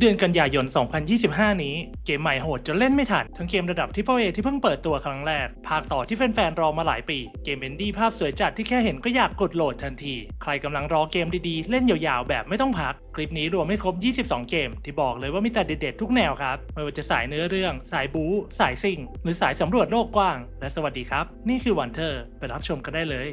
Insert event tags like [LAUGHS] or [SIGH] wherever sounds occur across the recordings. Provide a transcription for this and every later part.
เดือนกันยายน 2025 นี้ เกมใหม่โหดจนเล่นไม่ทัน ทั้งเกมระดับที่พ่อเอที่เพิ่งเปิดตัวครั้งแรก ภาคต่อที่แฟนๆ รอมาหลายปี เกมเอนดี้ภาพสวยจัดที่แค่เห็นก็อยากกดโหลดทันที ใครกำลังรอเกมดีๆ เล่นยาวๆ แบบไม่ต้องพัก คลิปนี้รวมไม่ครบ 22 เกม ที่บอกเลยว่ามีแต่เด็ดๆทุกแนวครับ ไม่ว่าจะสายเนื้อเรื่อง สายบู๊ สายซิ่ง หรือสายสำรวจโลกกว้าง และสวัสดีครับ นี่คือวันเทอร์ไปรับชมกันได้เลย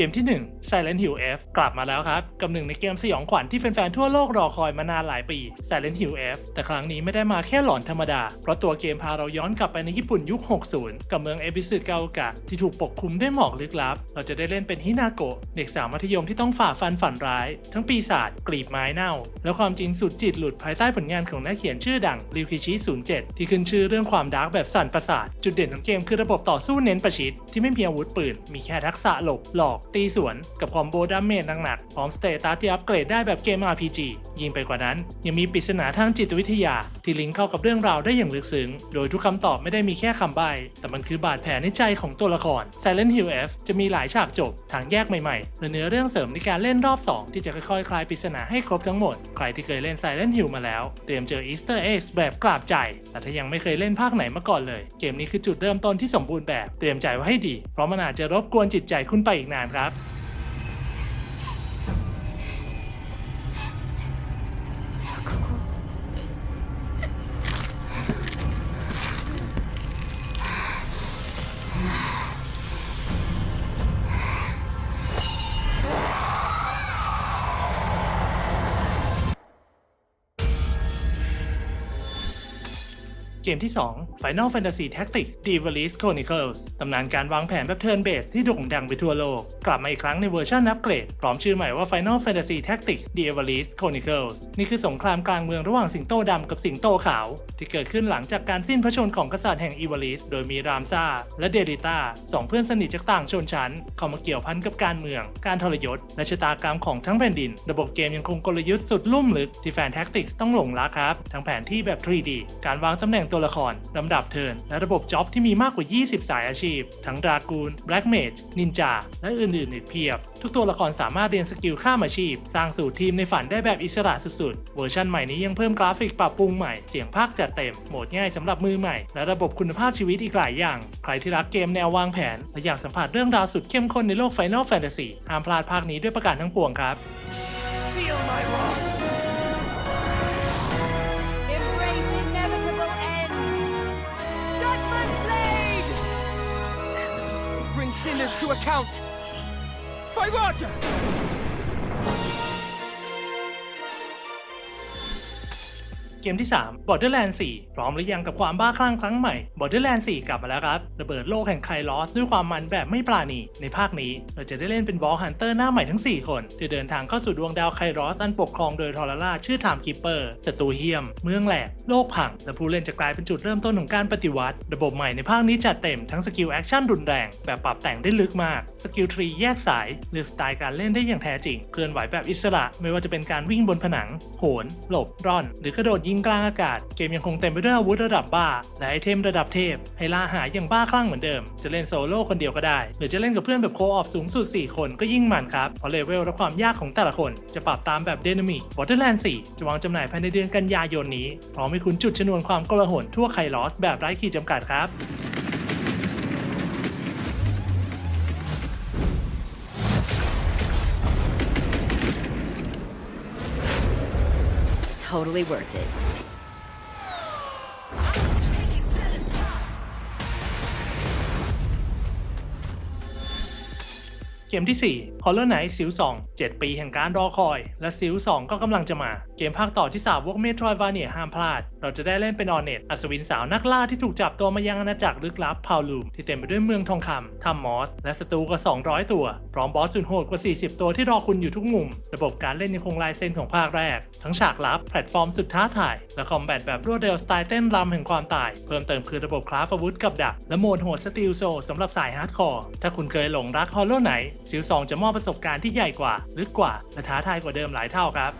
กมที่ 1 Silent Hill F กลับมาแล้วครับ กับหนึ่งในเกมสยองขวัญที่แฟนๆ ทั่วโลกรอคอยมานานหลายปี Silent Hill F แต่ครั้งนี้ไม่ได้มาแค่หลอนธรรมดา เพราะตัวเกมพาเราย้อนกลับไปในญี่ปุ่นยุค 60 กับเมืองเอบิสึเกาโอกะ ที่ถูกปกคลุมด้วยหมอกลึกลับ เราจะได้เล่นเป็นฮินาโกะเด็กสาวมัธยมที่ต้องฝ่าฟันฝันร้าย ทั้งปีศาจกรีบไม้เน่า และความจริงสุดจิตหลุดภายใต้ผลงานของนักเขียนชื่อดังริวคิชิ07 ที่ขึ้นชื่อเรื่องความดาร์กแบบสั่นประสาทจุดเด่นของเกมคือระบบต่อสู้เน้นประชิดที่ไม่มีอาวุธปืนมีแค่ทักษะหลบหลอกตีสวนกับคอมโบดาเมจหนักๆพร้อมสเตตัสที่อัปเกรดได้แบบเกม RPG ยิ่งไปกว่านั้น ยังมีปริศนาทางจิตวิทยา ที่ลิงก์เข้ากับเรื่องราวได้อย่างลึกซึ้ง โดยทุกคำตอบไม่ได้มีแค่คำใบ้ แต่มันคือบาดแผลในใจของตัวละคร Silent Hill F จะมีหลายฉากจบ ทางแยกใหม่ๆและเนื้อเรื่องเสริมในการเล่นรอบ 2 ที่จะค่อยๆ คลายปริศนาให้ครบทั้งหมด ใครที่เคยเล่น Silent Hill มาแล้ว เตรียมเจอ Easter eggs แบบกราบใจ แต่ถ้ายังไม่เคยเล่นภาคไหนมาก่อนเลย เกมนี้คือจุดเริ่มต้นที่สมบูรณ์แบบ เตรียมใจไว้ให้ดี เพราะมันอาจจะรบกวนจิตใจคุณไปอีกนานครับ เกมที่ 2 Final Fantasy Tactics The Evilist Chronicles ตำนานการวางแผนแบบ Turn Based ที่โด่งดังไปทั่วโลก กลับมาอีกครั้งในเวอร์ชันอัปเกรด พร้อมชื่อใหม่ว่า Final Fantasy Tactics The Evilist Chronicles นี่คือสงครามกลางเมืองระหว่างสิงโตดำกับสิงโตขาว ที่เกิดขึ้นหลังจากการสิ้นพระชนม์ของกษัตริย์แห่งอีวาลิสโดยมีรามซาและเดริต้าสองเพื่อนสนิทจากต่างชนชั้น เข้ามาเกี่ยวพันกับการเมือง การทรยศและชะตากรรมของทั้งแผ่นดิน ระบบเกมยังคงกลยุทธ์สุดลุ่มลึกที่แฟนแท็กติกต้องหลงรักครับทั้งแผนที่แบบ 3D การวางตำแหน่งตัวละครลำดับเทิร์นและระบบจ็อบที่มีมากกว่า 20 สายอาชีพ ทั้งดรากูนแบล็กเมจนินจา และอื่นๆอีกเพียบ ทุกตัวละครสามารถเรียนสกิลข้ามอาชีพ สร้างสู่ทีมในฝันได้แบบอิสระสุดๆ เวอร์ชันใหม่นี้ยังเพิ่มกราฟิกปรับปรุงใหม่ เสียงภาคจัดเต็ม โหมดง่ายสำหรับมือใหม่ และระบบคุณภาพชีวิตอีกหลายอย่าง ใครที่รักเกมแนววางแผน และอยากสัมผัสเรื่องราวสุดเข้มข้นในโลก Final Fantasy ห้ามพลาดภาคนี้ด้วยประการทั้งปวงครับ Feel my wrath! prisoners to account! Fire! เกมที่ 3 Borderlands 4 พร้อมหรือยังกับความบ้าคลั่งครั้งใหม่ Borderlands 4 กลับมาแล้วครับ ระเบิดโลกแห่งไคลอสด้วยความมันแบบไม่ปราณี ในภาคนี้เราจะได้เล่นเป็นวอลฮันเตอร์หน้าใหม่ทั้ง 4 คน ที่เดินทางเข้าสู่ดวงดาวไคลอสอันปกครองโดยทอร์ราชื่อไทม์คิปเปอร์ศัตรูเฮียม เมืองแหลก โลกพัง และผู้เล่นจะกลายเป็นจุดเริ่มต้นของการปฏิวัติ ระบบใหม่ในภาคนี้จัดเต็มทั้งสกิลแอคชั่นรุนแรงแบบปรับแต่งได้ลึกมากสกิลทรีแยกสายเลือกสไตล์การเล่นได้อย่างแท้จริงเคลื่อนไหวแบบอิสระ ไม่ว่าจะเป็นการวิ่งบนผนัง โหน หลบร่อน หรือกระโดดยิงกลางอากาศ เกมยังคงเต็มไปด้วยอาวุธระดับบ้า และไอเทมระดับเทพ ให้ล่าหาอย่างบ้าคลั่งเหมือนเดิม จะเล่นโซโล่คนเดียวก็ได้ หรือจะเล่นกับเพื่อนแบบโคออฟสูงสุด 4 คนก็ยิ่งมันครับ เพราะเลเวลและความยากของแต่ละคน จะปรับตามแบบเดนามิกวอเตอร์แลนด์4จะวางจำหน่ายภายในเดือนกันยายนนี้พร้อมให้คุณจุดชนวนความกลาหนทั่วไคลอสแบบไร้ขีดจำกัดครับ Totally worth it. เกมที่ 4 Hollow Knight ซิล2 7ปีแห่งการรอคอย และซิล2ก็กำลังจะมา เกมภาคต่อที่สาวกเมโทรวาเนียห้ามพลาด เราจะได้เล่นเป็นออเนตอัศวินสาวนักล่าที่ถูกจับตัวมายังอาณาจักรลึกลับพาวลูมที่เต็มไปด้วยเมืองทองคำทัมมอส และศัตรูกว่า 200 ตัว พร้อมบอสสุดโหดกว่า 40 ตัวที่รอคุณอยู่ทุกมุม ระบบการเล่นยังคงลายเส้นของภาคแรก ทั้งฉากลับแพลตฟอร์มสุดท้าทาย และคอมแบทแบบรวดเร็วสไตล์เต้นรำแห่งความตาย เพิ่มเติมคือระบบคราฟอาวุธกับดักและโหมดโหดสตีลโซสำหรับสายฮาร์ดคอร์ถ้าคุณเคยหลงรัก Hollow Knight ซิล2จะมอบประสบการณ์ที่ใหญ่กว่าลึกกว่าและท้าทายกว่าเดิมหลายเท่าครับ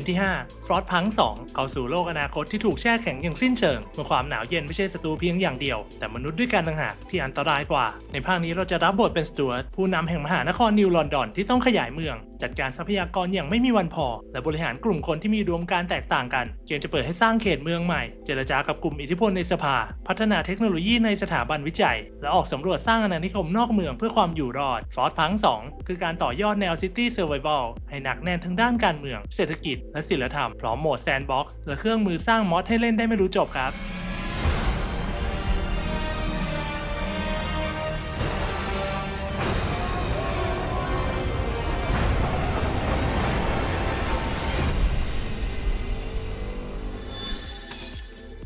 มที่5 Frost Punk 2เข้าสู่โลกอนาคตที่ถูกแช่แข็งอย่างสิ้นเชิง เมื่อความหนาวเย็นไม่ใช่ศัตรูเพียงอย่างเดียว แต่มนุษย์ด้วยกันต่างหากที่อันตรายกว่า ในภาคนี้เราจะรับบทเป็นสตูร์ตผู้นำแห่งมหานครนิวลอนดอนที่ต้องขยายเมือง จัดการทรัพยากรอย่างไม่มีวันพอ และบริหารกลุ่มคนที่มีอุดมการแตกต่างกันเกมจะเปิดให้สร้างเขตเมืองใหม่ เจรจากับกลุ่มอิทธิพลในสภา พัฒนาเทคโนโลยีในสถาบันวิจัย และออกสำรวจสร้างอาณานิคมนอกเมืองเพื่อความอยู่รอดฟรอสพัง2คือการต่อยอดแนวซิตี้เซอร์ไว a l ให้หนักแน่นทั้งด้านการเมือง เศรษฐกิจ และศิลธรรมพร้อมโหมดแซนด์บ็อกซ์และเครื่องมือสร้างมอดให้เล่นได้ไม่รู้จบครับ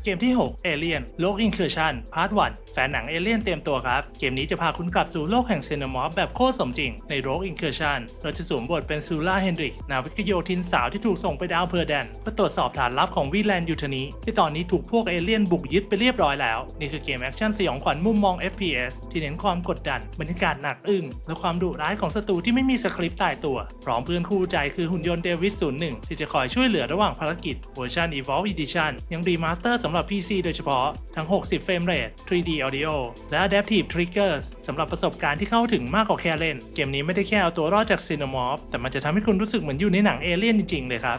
เกมที่ 6 Alien โลก Incursion Part 1แฟนหนัง Alien เตรียมตัวครับ เกมนี้จะพาคุณกลับสู่โลกแห่ง c i n e m o r p h แบบโคตรสมจริง ใน Rogue Incursion เราจะสวมบทเป็นซูล่าเฮนดริกนาวิกโยธินสาวที่ถูกส่งไปดาวเพอร์แดนเพื่อตรวจสอบฐานลับของวีแลนด์ยูทนีที่ตอนนี้ถูกพวกเอเลี่ยนบุกยึดไปเรียบร้อยแล้ว นี่คือเกมแอคชั่นสยองขวัญมุมมอง FPS ที่เน้นความกดดันบรรยากาศหนักอึ้งและความดุร้ายของศัตรูที่ไม่มีสคริปต์ตายตัวพร้อมเพื่อนคู่ใจคือหุ่นยนต์เดวิส01ที่จะคอยช่วยเหลือระหว่างภารกิจเวอร์ชัน Evolve Edition ยังรีมาสเตอร์สำำหรับ PC โดยเฉพาะทั้ง 60 เฟรมเรท 3D Audio และ Adaptive Triggers สำหรับประสบการณ์ที่เข้าถึงมากกว่าแค่เล่น เกมนี้ไม่ได้แค่เอาตัวรอดจาก Cinemorph แต่มันจะทำให้คุณรู้สึกเหมือนอยู่ในหนังเอเลี่ยนจริงๆเลยครับ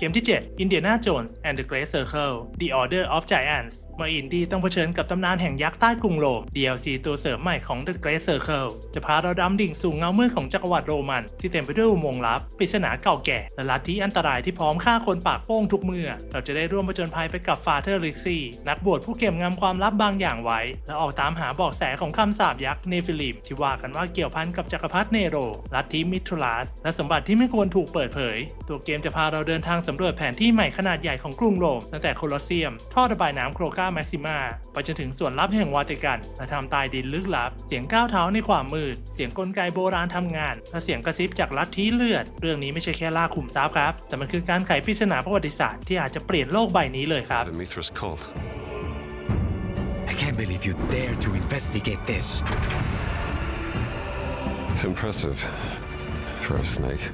เกมที่ 7 Indiana Jones and the Great Circle The Order of Giants เมื่ออินดี้ต้องเผชิญกับตำนานแห่งยักษ์ใต้กรุงโรม DLC ตัวเสริมใหม่ของ The Great Circle จะพาเราดำดิ่งสู่เงามืดของจักรวรรดิโรมัน ที่เต็มไปด้วยอุโมงค์ลับปริศนาเก่าแก่ และลัทธิอันตรายที่พร้อมฆ่าคนปากโป้งทุกเมื่อ เราจะได้ร่วมผจญภัยไปกับฟาเธอร์ลิกซี่นักบวชผู้เก็บงำความลับบางอย่างไว้ และออกตามหาเบอกแสของคำสาปยักษ์เนฟิลิมที่ว่ากันว่าเกี่ยวพันกับจักรพรรดิเนโรลัทธิมิทรูลัสและสมบัติที่ไม่ควรถูกเปิดเผย ตัวเกมจะพาเราเดินทางสำรวจแผนที่ใหม่ขนาดใหญ่ของกรุงโรมตั้งแต่โคลอสเซียมท่อระบายน้ำโครกาแมสซิมาไปจนถึงส่วนลับแห่งวาติกันและทำใตายดินลึกลับ เสียงก้าวเท้าในความมืด เสียงกลไกโบราณทำงาน และเสียงกระซิบจากลัทธิเลือด เรื่องนี้ไม่ใช่แค่ล่าขุมทรัพย์ครับ แต่มันคือการไขปริศนาประวัติศาสตร์ที่อาจจะเปลี่ยนโลกใบนี้เลยครับ The Mithras cult. I can't believe you dare to investigate this. Impressive. For a snake.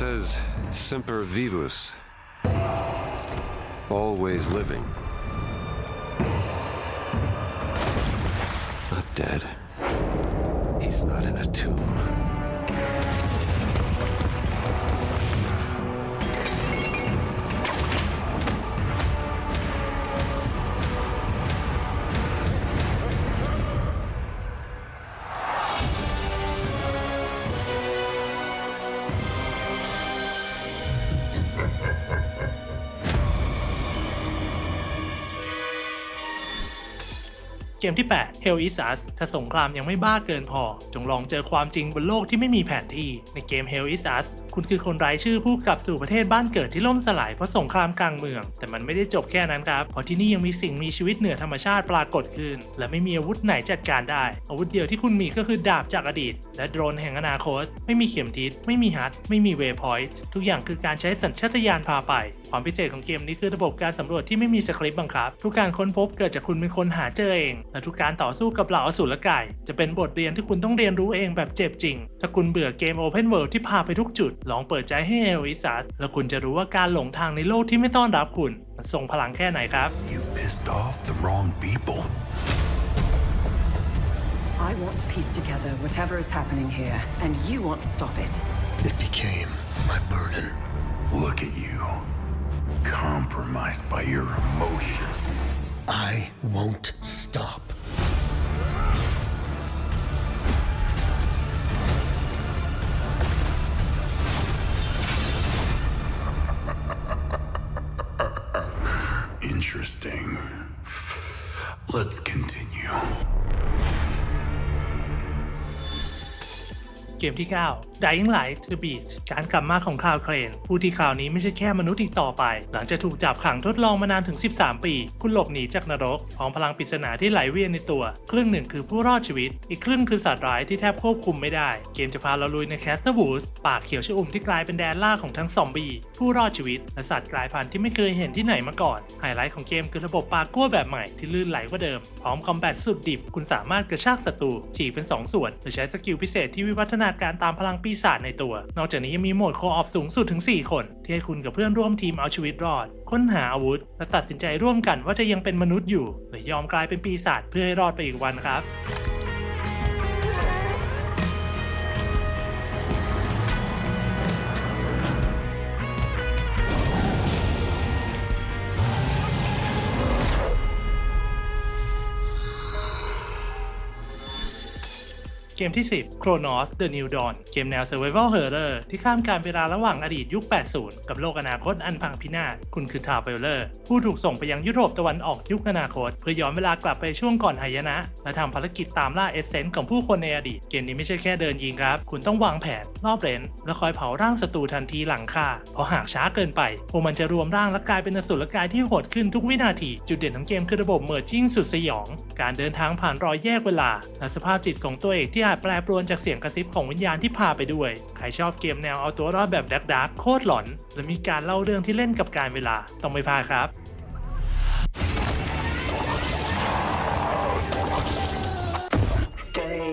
Says Semper Vivus. Always living. Not dead. He's not in a tomb. เกมที่ 8 Hell is Us ถ้าสงครามยังไม่บ้าเกินพอ จงลองเจอความจริงบนโลกที่ไม่มีแผนที่ ในเกม Hell is Us คุณคือคนไร้ชื่อผู้กลับสู่ประเทศบ้านเกิดที่ล่มสลายเพราะสงครามกลางเมือง แต่มันไม่ได้จบแค่นั้นครับ เพราะที่นี่ยังมีสิ่งมีชีวิตเหนือธรรมชาติปรากฏขึ้น และไม่มีอาวุธไหนจัดการได้ อาวุธเดียวที่คุณมีก็คือดาบจากอดีต และโดรนแห่งอนาคต ไม่มีเข็มทิศ ไม่มีฮัท ไม่มีเวพอยต์ ทุกอย่างคือการใช้สัญชาตญาณพาไป ความพิเศษของเกมนี้คือระบบการสำรวจที่ไม่มีสคริปต์บังคับ ทุกการค้นพบเกิดจากคุณเป็นคนหาเจอเอง และทุกการต่อสู้กับเหล่าอสูรกายจะเป็นบทเรียนที่คุณต้องเรียนรู้เองแบบเจ็บจริง ถ้าคุณเบื่อเกม Open World ที่พาไปทุกจุด ลองเปิดใจให้เอลอิซัสแล้วคุณจะรู้ว่าการหลงทางในโลกที่ไม่ต้อนรับคุณมันส่งพลังแค่ไหนครับ You pissed off the wrong people. I want to piece together whatever is happening here, and you want to stop it. It became my burden. Look at you. Compromised by your emotions. I won't stop. [LAUGHS] Interesting. Let's continue. เกมที่ 9 Dying Light The Beast การกลับมาของคลาวเครน ผู้ที่คราวนี้ไม่ใช่แค่มนุษย์อีกต่อไป หลังจากถูกจับขังทดลองมานานถึง 13 ปี คุณหลบหนีจากนรกพร้อมพลังปริศนาที่ไหลเวียนในตัว ครึ่งหนึ่งคือผู้รอดชีวิต อีกครึ่งคือสัตว์ร้ายที่แทบควบคุมไม่ได้ เกมจะพาเราลุยในแคสเตอร์วูสป่าเขียวชอุ่มที่กลายเป็นแดนล่าของทั้งซอมบี้ผู้รอดชีวิตและสัตว์กลายพันธุ์ที่ไม่เคยเห็นที่ไหนมาก่อนไฮไลท์ของเกมคือระบบปากั้วแบบใหม่ที่ลื่นไหลกว่าเดิมพร้อมคอมแบทสุดดิบคุณสามารถกระชากศัตรูฉีกเป็น 2 ส่วนหรือใช้สกิลพิเศษที่วิวัฒนาการตามพลังปีศาจในตัว นอกจากนี้ยังมีโหมดโคออฟสูงสุดถึง 4 คน ที่ให้คุณกับเพื่อนร่วมทีมเอาชีวิตรอด ค้นหาอาวุธ และตัดสินใจร่วมกันว่าจะยังเป็นมนุษย์อยู่ หรือยอมกลายเป็นปีศาจเพื่อให้รอดไปอีกวันครับ เกมที่ 10 Chronos The New Dawn เกมแนว Survival Horror ที่ข้ามการเวลาระหว่างอดีตยุค 80 กับโลกอนาคตอันพังพินาศ คุณคือทาวเวลเลอร์ ผู้ถูกส่งไปยังยุโรปตะวันออกยุคอนาคต เพื่อย้อนเวลากลับไปช่วงก่อนหายนะ และทำภารกิจตามล่าเอเซนต์ของผู้คนในอดีต เกมนี้ไม่ใช่แค่เดินยิงครับ คุณต้องวางแผนรอบเลนและคอยเผาร่างศัตรูทันทีหลังฆ่า เพราะหากช้าเกินไปพวกมันจะรวมร่างและกลายเป็นอสุรกายที่โหดขึ้นทุกวินาที จุดเด่นของเกมคือระบบเมอร์จิ้งสุดสยอง การเดินทางผ่านรอยแยกเวลา และสภาพจิตของตัวเอกที่าศแปรปรวนจากเสียงกระซิบของวิญญาณที่พาไปด้วย ใครชอบเกมแนวเอาตัวรอดแบบดักดักโคตรหลอน และมีการเล่าเรื่องที่เล่นกับการเวลา ต้องไม่พลาดครับ Stay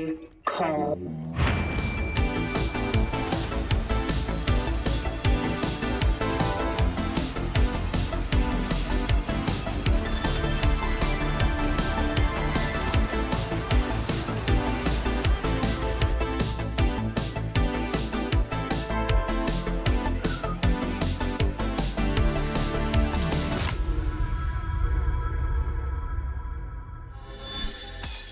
calm.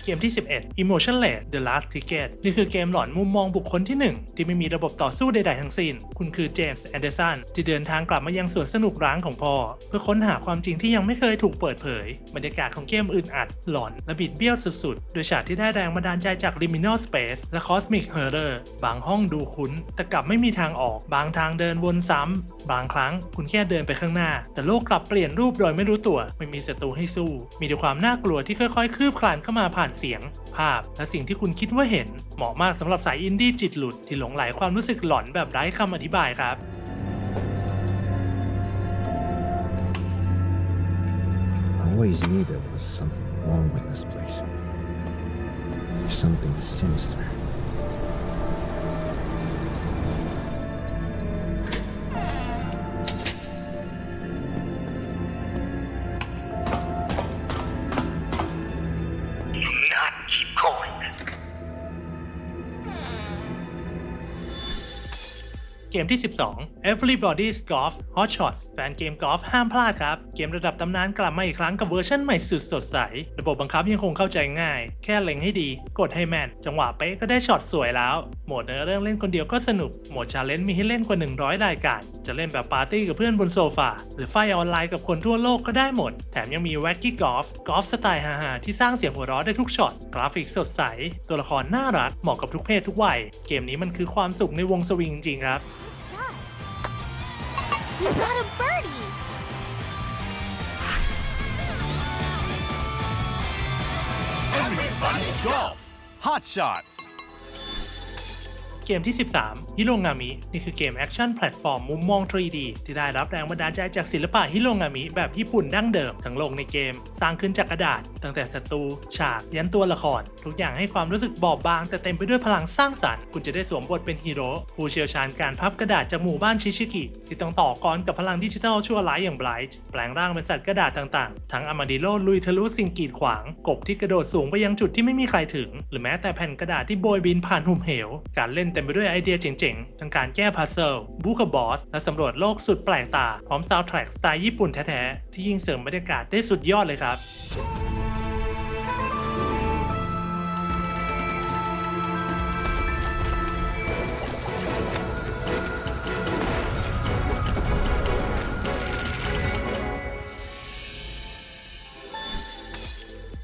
เกมที่ 11 Emotionless The Last Ticket นี่คือเกมหลอนมุมมองบุคคลที่ 1 ที่ไม่มีระบบต่อสู้ใดๆทั้งสิ้น คุณคือเจมส์แอนเดอร์สันที่เดินทางกลับมายังสวนสนุกร้างของพ่อ เพื่อค้นหาความจริงที่ยังไม่เคยถูกเปิดเผย บรรยากาศของเกมอื่นอัด หลอนและบิดเบี้ยวสุดๆ โดยฉากที่ได้แรงบันดาลใจจาก Liminal Space และ Cosmic Horror บางห้องดูคุ้น แต่กลับไม่มีทางออก บางทางเดินวนซ้ำ บางครั้งคุณแค่เดินไปข้างหน้า แต่โลกกลับเปลี่ยนรูปโดยไม่รู้ตัว ไม่มีศัตรูให้สู้ มีแต่ความน่ากลัวที่ค่อยๆ คืบคลานเข้ามาผ่านเสียง ภาพ และสิ่งที่คุณคิดว่าเห็น เหมาะมากสำหรับสายอินดี้จิตหลุดที่หลงไหลความรู้สึกหลอนแบบไร้คำอธิบายครับ I always knew there was something wrong with this place. Something sinister. เกมที่ 12 Everybody's Golf Hot Shots แฟนเกมกอล์ฟห้ามพลาดครับ เกมระดับตำนานกลับมาอีกครั้งกับเวอร์ชันใหม่สุดสดใส ระบบบังคับยังคงเข้าใจง่าย แค่เล็งให้ดี กดให้แม่น จังหวะเป๊ะก็ได้ช็อตสวยแล้ว โหมดเนื้อเรื่องเล่นคนเดียวก็สนุก โหมดชาเลนจ์มีให้เล่นกว่า 100 รายการ จะเล่นแบบปาร์ตี้กับเพื่อนบนโซฟา หรือไฟออนไลน์กับคนทั่วโลกก็ได้หมด แถมยังมี Wacky Golf กอล์ฟสไตล์ฮาๆที่สร้างเสียงหัวเราะได้ทุกช็อต กราฟิกสดใส ตัวละครน่ารัก เหมาะกับทุกเพศทุกวัย เกมนี้มันคือความสุขในวงสวิงจริงครับ You got a birdie. Golf! Hot shots! เกมที่ 13 ฮิโรงามิ นี่คือเกมแอคชั่นแพลตฟอร์มมุมมอง 3D ที่ได้รับแรงบันดาลใจจากศิลปะฮิโรงามิ แบบญี่ปุ่นดั้งเดิม ทั้งโลกในเกม สร้างขึ้นจากกระดาษ ตั้งแต่ศัตรู ฉาก ยันตัวละคร ทุกอย่างให้ความรู้สึกบอบบาง แต่เต็มไปด้วยพลังสร้างสรรค์ คุณจะได้สวมบทเป็นฮีโร่ ผู้เชี่ยวชาญการพับกระดาษจากหมู่บ้านชิชิกิ ที่ต้องต่อกรกับพลังดิจิทัลชั่วร้ายอย่างไบรท์แปลงร่างเป็นสัตว์กระดาษต่างๆ ทั้งอามาดิโลลุยทะลุสิ่งกีดขวาง กบที่กระโดดสูงไปยังจุดที่ไม่มีใครถึง หรือแม้แต่แผ่นกระดาษที่โบยบินผ่านหุมเหว การเล่นเต็มไปด้วยไอเดียเจ๋งๆ ทั้งการแก้พัซเซิลบูกับบอส และสำรวจโลกสุดแปลกตา พร้อมซาวด์แทร็กสไตล์ญี่ปุ่นแท้ๆ ที่ยิ่งเสริมบรรยากาศได้สุดยอดเลยครับ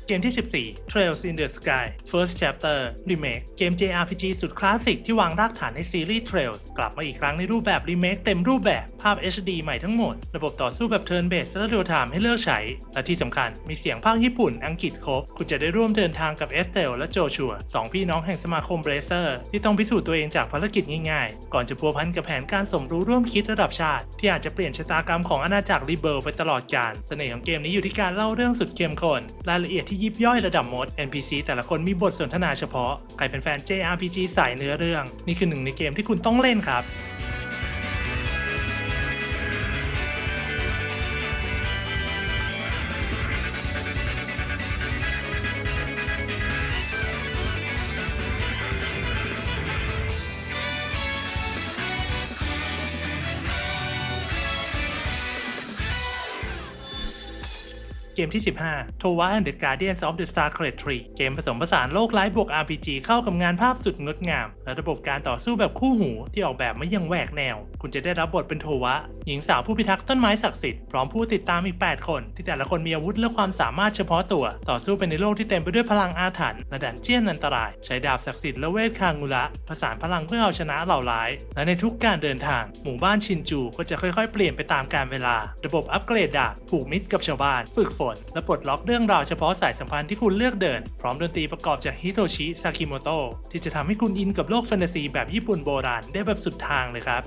เกมที่ 14 Trails in the Sky First Chapter Remake เกม JRPG สุดคลาสสิกที่วางรากฐานในซีรีส์ Trails กลับมาอีกครั้งในรูปแบบรีเมคเต็มรูปแบบภาพ HD ใหม่ทั้งหมด ระบบต่อสู้แบบ Turn Based และ Real Time ให้เลือกใช้ และที่สำคัญมีเสียงภาคญี่ปุ่นอังกฤษครบ คุณจะได้ร่วมเดินทางกับเอสเตลและโจชัวสองพี่น้องแห่งสมาคมเบรเซอร์ที่ต้องพิสูจน์ตัวเองจากภารกิจง่ายๆ ก่อนจะพัวพันกับแผนการสมรู้ร่วมคิดระดับชาติ ที่อาจจะเปลี่ยนชะตากรรมของอาณาจักรรีเบิลไปตลอดกาลเสน่ห์ของเกมนี้อยู่ที่การเล่าเรื่องสุดเข้มข้นรายละเอียดที่ยิบย่อยระดับมด NPC แต่ละคนมีบทสนทนาเฉพาะ ใครเป็นแฟน JRPG สายเนื้อเรื่อง นี่คือหนึ่งในเกมที่คุณต้องเล่นครับ มที่ 15 t o w a and the Guardians of the Scarlet Tree เกมผสมผสานโลกไร้บวก RPG เข้ากับงานภาพสุดงดงาม และระบบการต่อสู้แบบคู่หูที่ออกแบบมาอย่างแหวกแนว คุณจะได้รับบทเป็นโทวะ หญิงสาวผู้พิทักษ์ต้นไม้ศักดิ์สิทธิ์พร้อมผู้ติดตามอีก 8 คน ที่แต่ละคนมีอาวุธและความสามารถเฉพาะตัว ต่อสู้ไปในโลกที่เต็มไปด้วยพลังอาถรรพ์และดันเจี้ยนอันตราย ใช้ดาบศักดิ์สิทธิ์และเวทคางูระผสานพลังเพื่อเอาชนะเหล่าร้าย และในทุกการเดินทาง หมู่บ้านชินจูก็จะค่อยๆ เปลี่ยนไปตามกาลเวลา ระบบอัปเกรดดาบผูกมิตรกับชาวบ้าน ฝึกฝน และปลดล็อกเรื่องราวเฉพาะสายสัมพันธ์ที่คุณเลือกเดิน พร้อมดนตรีประกอบจากฮิโตชิซากิโมโตะที่จะทำให้คุณอินกับโลกแฟนตาซีแบบญี่ปุ่นโบราณได้แบบสุดทางเลยครับ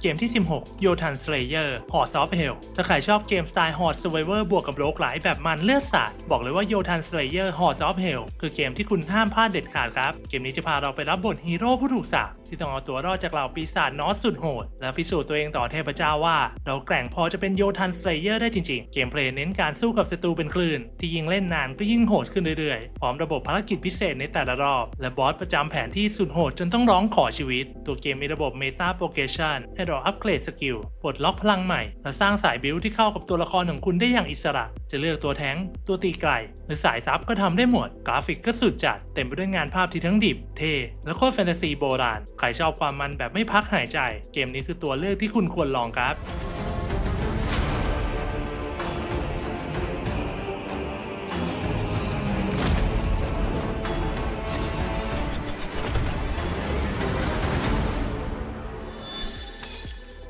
เกมที่ 16โยทันสเลเยอร์ฮอร์ซอฟเฮลถ้าใครชอบเกมสไตล์ฮอร์ s เวเวอร์บวกกับโลกหลายแบบมันเลือดสาด บอกเลยว่าโยทันสเลเยอร์ฮอร์ซอฟเฮลคือเกมที่คุณห้ามพลาดเด็ดขาดครับ เกมนี้จะพาเราไปรับบทฮีโร่ผู้ถูกสาปที่ต้องเอาตัวรอดจากเหล่าปีศาจนอสสุดโหด และพิสูจน์ตัวเองต่อเทพเจ้าว่า เราแกร่งพอจะเป็นโยทันสเลเยอร์ได้จริงๆ เกมเพลย์เน้นการสู้กับศัตรูเป็นคลื่น ที่ยิ่งเล่นนานก็ยิ่งโหดขึ้นเรื่อยๆ พร้อมระบบภารกิจพิเศษในแต่ละรอบ และบอสประจำแผนที่สุดโหดจนต้องร้องขอชีวิต ตัวเกมมีระบบเมตาโปรเกชันให้เราอัปเกรดสกิลปลดล็อกพลังใหม่ และสร้างสายบิลที่เข้ากับตัวละครของคุณได้อย่างอิสระ จะเลือกตัวแท้ง ตัวตีไกลหรือสายซับก็ทำได้หมด กราฟิกก็สุดจัด เต็มไปด้วยงานภาพที่ทั้งดิบ เท่และโคตรแฟนตาซีโบราณ ใครชอบความมันแบบไม่พักหายใจ เกมนี้คือตัวเลือกที่คุณควรลองครับ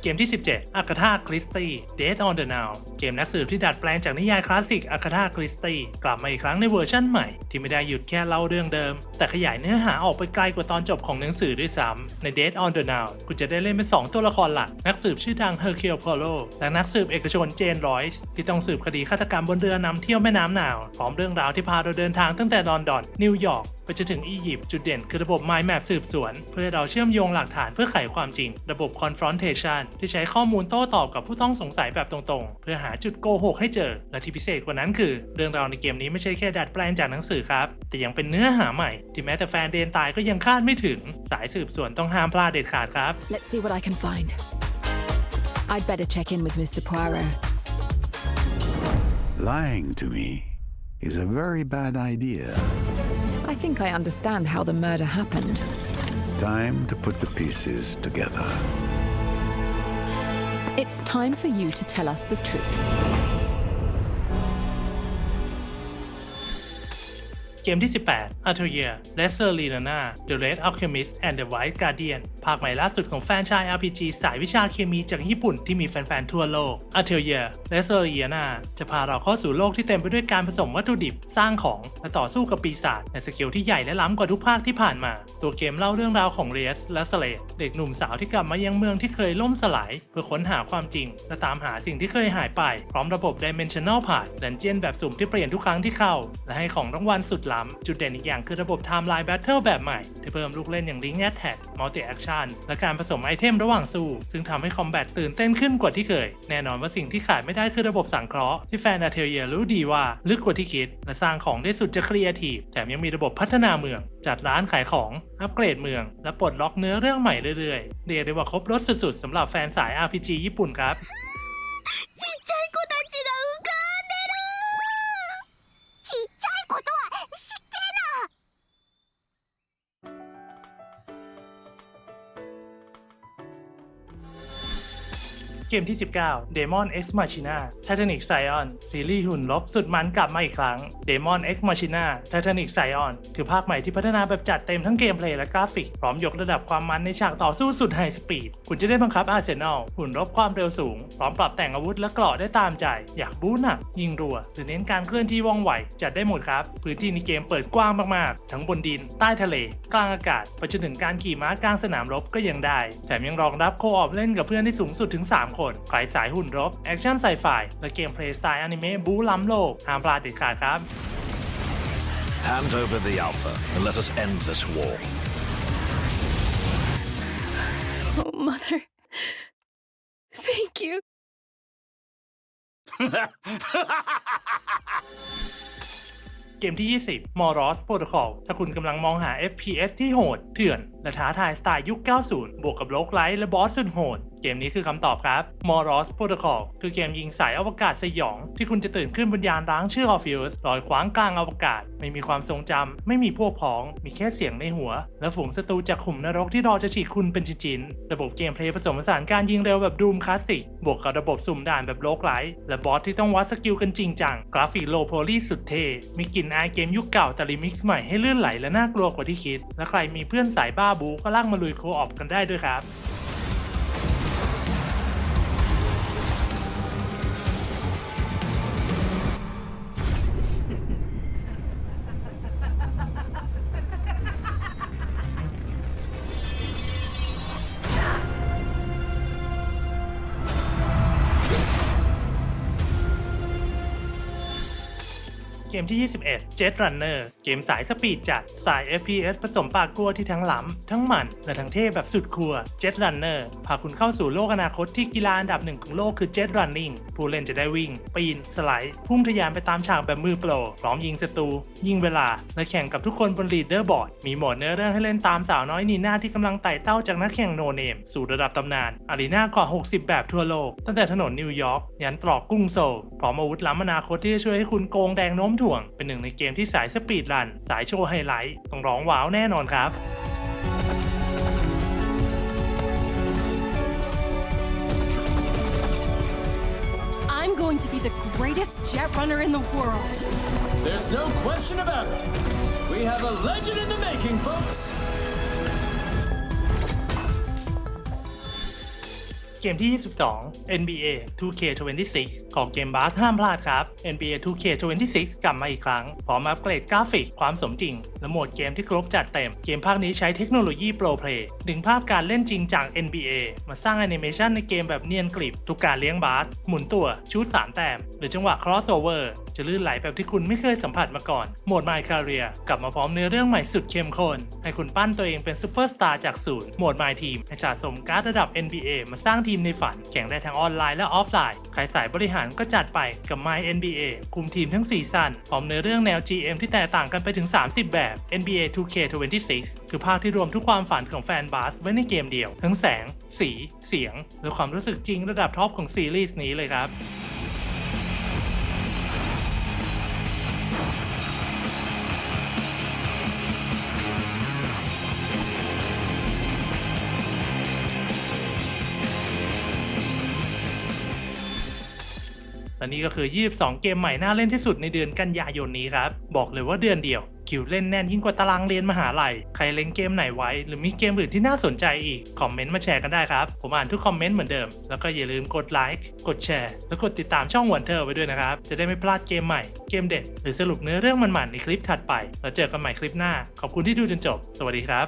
เกมที่ 17 a า a t h a Christie Dead on the Now เกมนักสืบที่ดัดแปลงจากนิยายคลาสสิก a า a t h a Christie กลับมาอีกครั้งในเวอร์ชั่นใหม่ ที่ไม่ได้หยุดแค่เล่าเรื่องเดิม แต่ขยายเนื้อหาออกไปไกลกว่าตอนจบของหนังสือด้วยซ้ำใน Dead on the Now คุณจะได้เล่นเป็น 2 ตัวละครหลัก นักสืบชื่อดัง Hercule Poirot และนักสืบเอกชนเจนรอยส์ที่ต้องสืบคดีฆาตกรรมบนเรือนำเที่ยวแม่น้ำนาวพร้อมเรื่องราวที่พาเราเดินทางตั้งแต่ลอนดอนนิวยอร์ก จนถึงอียิปต์จุดเด่นคือระบบ Mind Map สืบสวน เพื่อให้เราเชื่อมโยงหลักฐานเพื่อไขความจริง ระบบ Confrontation ที่ใช้ข้อมูลโต้ตอบกับผู้ต้องสงสัยแบบตรงๆ เพื่อหาจุดโกหกให้เจอ และที่พิเศษกว่านั้นคือ เรื่องราวในเกมนี้ไม่ใช่แค่ดัดแปลงจากหนังสือครับ แต่ยังเป็นเนื้อหาใหม่ ที่แม้แต่แฟนเดนตายก็ยังคาดไม่ถึง สายสืบสวนต้องห้ามพลาดเด็ดขาดครับ Let's see what I can find. I'd better check in with Mr. Poirot. Lying to me is a very bad idea. I think I understand how the murder happened. Time to put the pieces together. It's time for you to tell us the truth. เกมที่ 18 a t e l i e r Lesser l i n a n a The Red Alchemist and the White Guardian ภาคใหม่ล่าสุดของแฟนชาย RPG สายวิชาเคมีจากญี่ปุ่นที่มีแฟนๆ ทั่วโลก a t e l i e r Lesser l i n a จะพาเราเข้าสู่โลกที่เต็มไปด้วยการผสมวัตถุดิบ สร้างของ และต่อสู้กับปีศาจในสเกลที่ใหญ่และล้ำกว่าทุกภาคที่ผ่านมา ตัวเกมเล่าเรื่องราวของเรสและสเลดเด็กหนุ่มสาวที่กลับมายังเมืองที่เคยล่มสลาย เพื่อค้นหาความจริง และตามหาสิ่งที่เคยหายไป พร้อมระบบ Dimensional Pass ดันเจียนแบบสุ่มที่เปลี่ยนทุกครั้งที่เข้า และให้ของรางวัลสุดล้ำ จุดเด่นอีกอย่างคือระบบ Timeline Battle แบบใหม่ ที่เพิ่มลูกเล่นอย่าง Link Attack Multi Action และการผสมไอเทมระหว่างสู้ ซึ่งทำให้คอมแบทตื่นเต้นขึ้นกว่าที่เคย แน่นอนว่าสิ่งที่ขาดไม่ได้คือระบบสังเคราะห์ที่แฟนอาเทลเยรู้ดีว่าลึกกว่าที่คิด และสร้างของได้สุดจะครีเอทีฟแถมยังมีระบบพัฒนาเมือง จัดร้านขายของ อัปเกรดเมือง และปลดล็อกเนื้อเรื่องใหม่เรื่อยๆ เรียกได้ว่าครบรถสุดๆสำหรับแฟนสาย RPG ญี่ปุ่นครับ ちっちゃい子たちが浮かんでるちっちゃいことは เกมที่ 19 Demon X Machina Titanic Scion ซีรีส์หุ่นลบสุดมันกลับมาอีกครั้ง Demon X Machina Titanic Scion คือภาคใหม่ที่พัฒนาแบบจัดเต็มทั้งเกมเพลย์และกราฟิก พร้อมยกระดับความมันในฉากต่อสู้สุดไฮสปีด คุณจะได้บังคับอาร์เซนอลหุ่นรบความเร็วสูง พร้อมปรับแต่งอาวุธและเกราะได้ตามใจ อยากบู๊หนักยิงรัว หรือเน้นการเคลื่อนที่ว่องไว จัดได้หมดครับ พื้นที่ในเกมเปิดกว้างมากๆ ทั้งบนดิน ใต้ทะเล กลางอากาศ ไปจนถึงการขี่ม้ากลางสนามรบก็ยังได้ แถมยังรองรับโคออปเล่นกับเพื่อนได้สูงสุดถึง 3 คนใครสายหุ่นรบ แอคชั่นไซไฟและเกมเพลย์สไตล์อนิเมะบู๊ล้ำโลกห้ามพลาดเด็ดขาดครับ Hand over the Alpha and let us end this war. Oh, Mother. Thank you. เกมที่ 20 Moros Protocol ถ้าคุณกำลังมองหา FPS ที่โหด เถื่อน และท้าทายสไตล์ยุค 90 บวกกับโลกไลท์และบอสสุดโหด เกมนี้คือคำตอบครับ Moros Protocol คือเกมยิงสายอวกาศสยอง ที่คุณจะตื่นขึ้นบนยานร้างชื่อ Orpheus ลอยขวางกลางอวกาศ ไม่มีความทรงจำ ไม่มีพวกพ้อง มีแค่เสียงในหัว และฝูงศัตรูจากขุมนรกที่รอจะฉีกคุณเป็นชิ้นๆระบบเกมเพลย์ผสมผสานการยิงเร็วแบบดูมคลาสสิก บวกกับระบบสุ่มด่านแบบโลกไลท์และบอสที่ต้องวัดสกิลกันจริงจัง กราฟิกโลโพลีสุดเท่มีกลิ่นอายเกมยุคเก่าแต่รีมิกซ์ใหม่ให้ลื่นไหลและน่ากลัวกว่าที่คิด และใครมีเพื่อนสายบ้าบูก็ลากมาลุยโคออปกันได้ด้วยครับ เกมที่21 Jet Runner เกมสายสปีดจัดสาย FPS ผสมปากกลัวที่ทั้งล้ำทั้งมัน และทั้งเท่แบบสุดครัว Jet Runner พาคุณเข้าสู่โลกอนาคตที่กีฬาอันดับหนึ่งของโลกคือ Jet Running ผู้เล่นจะได้วิ่ง ปีน สไลด์ พุ่งทะยานไปตามฉากแบบมือโปรพร้อมยิงศัตรู ยิงเวลา และแข่งกับทุกคนบนลีดเดอร์บอร์ดมีโหมดเนื้อเรื่องให้เล่นตามสาวน้อยนีน่าที่กำลังไต่เต้าจากนักแข่งโนเนมสู่ระดับตำนานอารีนากว่า 60 แบบทั่วโลก ตั้งแต่ถนนนิวยอร์กยันตรอกกรุงโซลพร้อมอาวุธล้ำอนาคตที่จะช่วยให้คุณโกงแดงโน้มถ่วง เป็นหนึ่งในเกมที่สายสปีดรัน สายโชว์ไฮไลท์ต้องร้องว้าวแน่นอนครับ เกมที่ 22 NBA 2K26 ของเกมบาสห้ามพลาดครับ NBA 2K26 กลับมาอีกครั้ง พร้อมอัปเกรดกราฟิก ความสมจริง และโหมดเกมที่ครบจัดเต็ม เกมภาคนี้ใช้เทคโนโลยีโปรเพลย์ดึงภาพการเล่นจริงจาก NBA มาสร้างแอนิเมชันในเกมแบบเนียนกริบ ทุกการเลี้ยงบาส หมุนตัว ชูด3แต้ม หรือจังหวะ crossover จะลื่นไหลแบบที่คุณไม่เคยสัมผัสมาก่อน โหมด My Career กลับมาพร้อมเนื้อเรื่องใหม่สุดเข้มข้น ให้คุณปั้นตัวเองเป็นซูเปอร์สตาร์จากศูนย์ โหมด My Team ให้สะสมการ์ดระดับ NBA มาสร้างทีมในฝัน แข่งได้ทั้งออนไลน์และออฟไลน์ ใครสายบริหารก็จัดไปกับ My NBA คุมทีมทั้ง4ซีซั่นพร้อมเนื้อเรื่องแนว GM ที่แตกต่างกันไปถึง 30 แบบ NBA 2K26 คือภาคที่รวมทุกความฝันของแฟนบาสไว้ในเกมเดียว ทั้งแสง สี เสียง และความรู้สึกจริงระดับท็อปของซีรีส์นี้เลยครับ และนี่ก็คือ 22 เกมใหม่น่าเล่นที่สุดในเดือนกันยายนนี้ครับ บอกเลยว่าเดือนเดียว คิวเล่นแน่นยิ่งกว่าตารางเรียนมหาลัย ใครเล่นเกมไหนไว้ หรือมีเกมอื่นที่น่าสนใจอีก คอมเมนต์มาแชร์กันได้ครับ ผมอ่านทุกคอมเมนต์เหมือนเดิม แล้วก็อย่าลืมกดไลค์ กดแชร์ และกดติดตามช่องวันเทอร์ไว้ด้วยนะครับ จะได้ไม่พลาดเกมใหม่ เกมเด็ด หรือสรุปเนื้อเรื่องมันๆในคลิปถัดไป แล้วเจอกันใหม่คลิปหน้า ขอบคุณที่ดูจนจบ สวัสดีครับ